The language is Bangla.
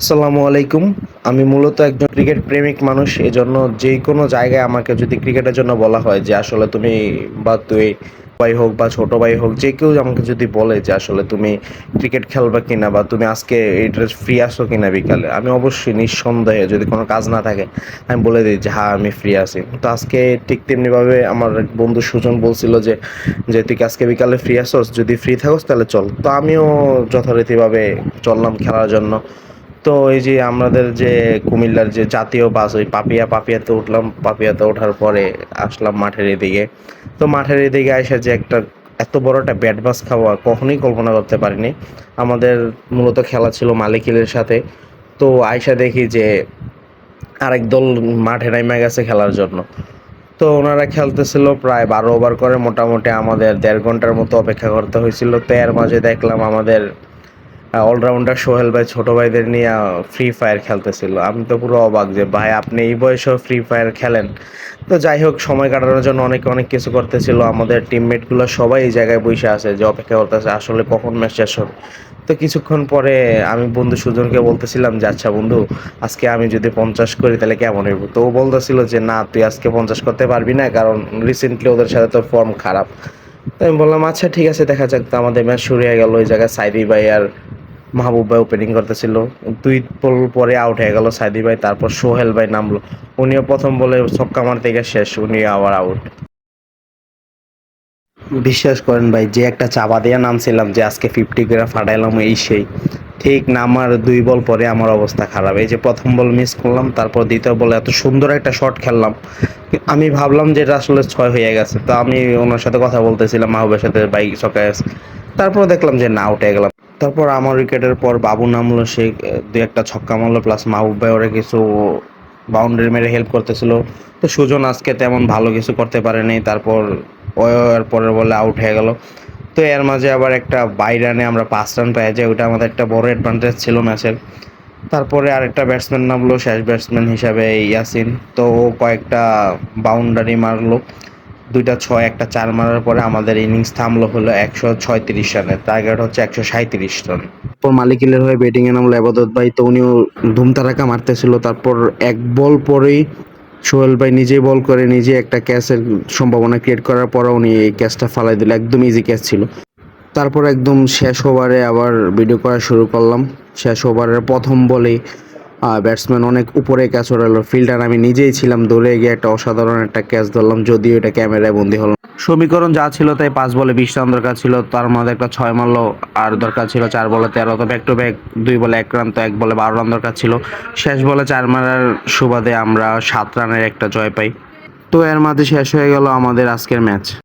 আসসালামু আলাইকুম। আমি মূলত একজন ক্রিকেট প্রেমিক মানুষ, এজন্য যে কোনো জায়গায় আমাকে যদি ক্রিকেটের জন্য বলা হয় যে আসলে তুমি বা তুই ভাই হোক বা ছোট ভাই হোক, যে কেউ আমাকে যদি বলে যে আসলে তুমি ক্রিকেট খেলবা কিনা বা তুমি আজকে এই ড্রেস ফ্রি আসো কিনা বিকালে, আমি অবশ্যই নিঃসন্দেহে যদি কোনো কাজ না থাকে, আমি বলে দিই যে হ্যাঁ আমি ফ্রি আছি। তো আজকে ঠিক তেমনিভাবে আমার এক বন্ধু সুজন বলছিল যে যে তুই আজকে বিকালে ফ্রি আসোস যদি ফ্রি থাকোস তাহলে চল। তো আমিও যথারীতিভাবে চললাম খেলার জন্য। তো এই যে আমাদের যে কুমিল্লার যে জাতীয় বাস, ওই পাপিয়া পাপিয়াতে উঠলাম। পাপিয়াতে ওঠার পরে আসলাম মাঠের এদিকে। তো মাঠের এদিকে এসে যে একটা, এত বড় একটা ব্যাট বাস খাওয়া কখনোই কল্পনা করতে পারিনি। আমাদের মূলত খেলা ছিল মালিকিলের সাথে। তো আয়সা দেখি যে আরেক দল মাঠে নামে গেছে খেলার জন্য। তো ওনারা খেলতেছিল প্রায় বারো ওভার করে। মোটামুটি আমাদের দেড় ঘণ্টার মতো অপেক্ষা করতে হয়েছিল। তো এর মাঝে দেখলাম আমাদের অলরাউন্ডার সোহেল ভাই ছোট ভাইদের নিয়ে ফ্রি ফায়ার খেলতেছিল। আমি তো পুরো অবাক যে, ভাই, আপনি এই বয়সেও ফ্রি ফায়ার খেলেন? তো যাই হোক, সময় কাটানোর জন্য অনেকে অনেক কিছু করতেছিল। আমাদের টিমমেটগুলো সবাই এই জায়গায় বসে আছে, যে অপেক্ষা করতেছে, আসলে কখন ম্যাচ শেষ হবে? তো কিছুক্ষণ পরে আমি বন্ধু সুজনকে বলতেছিলাম যে আচ্ছা বন্ধু, আজকে আমি যদি পঞ্চাশ করি, তাহলে কেমন হইব? তো ও বলতেছিল যে, না, তুই আজকে পঞ্চাশ করতে পারবি না, কারণ রিসেন্টলি ওদের সাথে তোর ফর্ম খারাপ। তো আমি বললাম আচ্ছা ঠিক আছে, দেখা যাক। তো আমাদের ম্যাচ শুরু হয়ে গেল, ওই জায়গায় সাইদি ভাই আর মাহবুব ভাই ওপেনিং করতেছিল। দুই বল পরে আউট হয়ে গেল সাইদি ভাই, তারপর সোহেল ভাই নামলো। উনিও প্রথম বলে ছক্কা মারতে গিয়ে শেষ, উনি আবার আউট বিশ্বাস করেন ভাই, যে একটা চাপা দিয়ে নামছিলাম যে আজকে ফিফটি করে ফাটাইলাম, এই সেই। ঠিক নামার দুই বল পরে আমার অবস্থা খারাপ। এই যে প্রথম বল মিস করলাম, তারপর দ্বিতীয় বলে এত সুন্দর একটা শট খেললাম। আমি ভাবলাম যে এটা আসলে ছয় হয়ে গেছে। তো আমি ওনার সাথে কথা বলতেছিলাম, মাহবুবের সাথে বাইক ছকায় তারপর দেখলাম যে না উঠে গেলাম। তারপর আমার উইকেটের পর বাবু নামলো, সে দু একটা ছক্কা মারলো প্লাস মাহবুব ভাই ওরা কিছু বাউন্ডারি মেরে হেল্প করতেছিল। তো সুজন আজকে তেমন ভালো কিছু করতে পারেনি তারপর ওয়ার পরের বলে আউট হয়ে গেল। তো এর মাঝে আবার একটা বাই রানে আমরা পাঁচ রান পেয়ে যাই ওটা আমাদের একটা বড় অ্যাডভান্টেজ ছিল ম্যাচের। তারপরে আরেকটা ব্যাটসম্যান নামলো, শেষ ব্যাটসম্যান হিসাবে ইয়াসিন। তো ও কয়েকটা বাউন্ডারি মারলো। দুইটা ছয়, একটা চার মারার পরে আমাদের ইনিংস থামলো হলো একশো ছয়ত্রিশ রানের টার্গেট হচ্ছে একশো সাঁত্রিশ রান। তারপর মালিকিলের হয়ে ব্যাটিং এ নামলো আবাদত ভাই, তো উনিও ধুমতারাকা মারতেছিল। তারপর এক বল পরেই সোহেল ভাই নিজেই বল করে নিজে একটা ক্যাচের সম্ভাবনা ক্রিয়েট করার পরও উনি এই ক্যাচটা ফালাই দিল। একদম ইজি ক্যাচ ছিল। তারপর একদম শেষ ওভারে আবার ভিডিও করা শুরু করলাম। শেষ ওভারের প্রথম বলেই ব্যাটসম্যান অনেক উপরে ক্যাচ ওড়ালো। ফিল্ডার আমি নিজেই ছিলাম দৌড়ে গিয়ে একটা অসাধারণ একটা ক্যাচ ধরলাম, যদিও এটা ক্যামেরায় বন্দি হলো সমীকরণ যা ছিল তাই পাঁচ বলে বিশ রান দরকার ছিল, তার মধ্যে একটা ছয় মারলো আর দরকার ছিল চার বলে তেরো, তো ব্যাক টু ব্যাক দুই বলে এক রান, তো এক বলে বারো রান দরকার ছিল। শেষ বলে চার মারার সুবাদে আমরা সাত রানের একটা জয় পাই। তো এর মাঝে শেষ হয়ে গেল আমাদের আজকের ম্যাচ